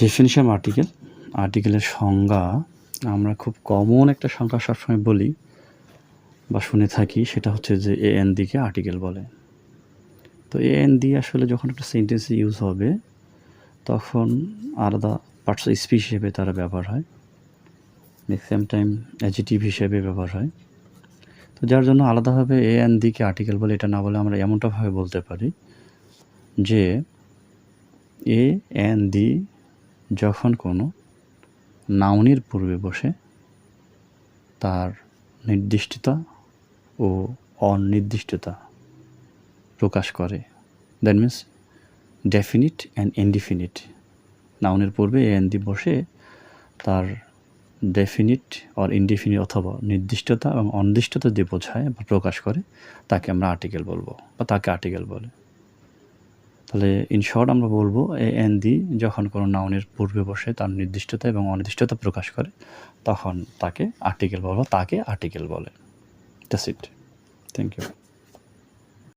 Definition article আর্টিকেলের সংজ্ঞা, আমরা খুব কমন একটা সংজ্ঞা সবসময় বলি বা শুনে থাকি, সেটা হচ্ছে যে এ এন দিকে আর্টিকেল বলে। তো এ এন দি আসলে যখন একটা সেন্টেন্সে ইউজ হবে, তখন আলাদা পার্টস স্পিচ হিসেবে তারা ব্যবহার হয়। ম্যাক্সিমাম টাইম অ্যাজিটিভ হিসেবে ব্যবহার হয়। তো যার জন্য আলাদাভাবে এ এন দিকে আর্টিকেল বলে, এটা না বলে আমরা এমনটাভাবে বলতে পারি যে এ এন দি যখন কোনো নাউনের পূর্বে বসে, তার নির্দিষ্টতা ও অনির্দিষ্টতা প্রকাশ করে। That means definite and indefinite নাউনের পূর্বে এন দি বসে, তার ডেফিনিট অর ইনডিফিনিট অথবা নির্দিষ্টতা এবং অনির্দিষ্টতা দিয়ে বোঝায় বা প্রকাশ করে, তাকে আমরা আর্টিকেল বলব বা তাকে আর্টিকেল বলে। তাহলে ইন শর্ট আমরা বলব এ এন দি যখন কোনো নাউনের পূর্বে বসে তার নির্দিষ্টতা এবং অনির্দিষ্টতা প্রকাশ করে, তখন তাকে আর্টিকেল বলব তাকে আর্টিকেল বলে। That's it thank you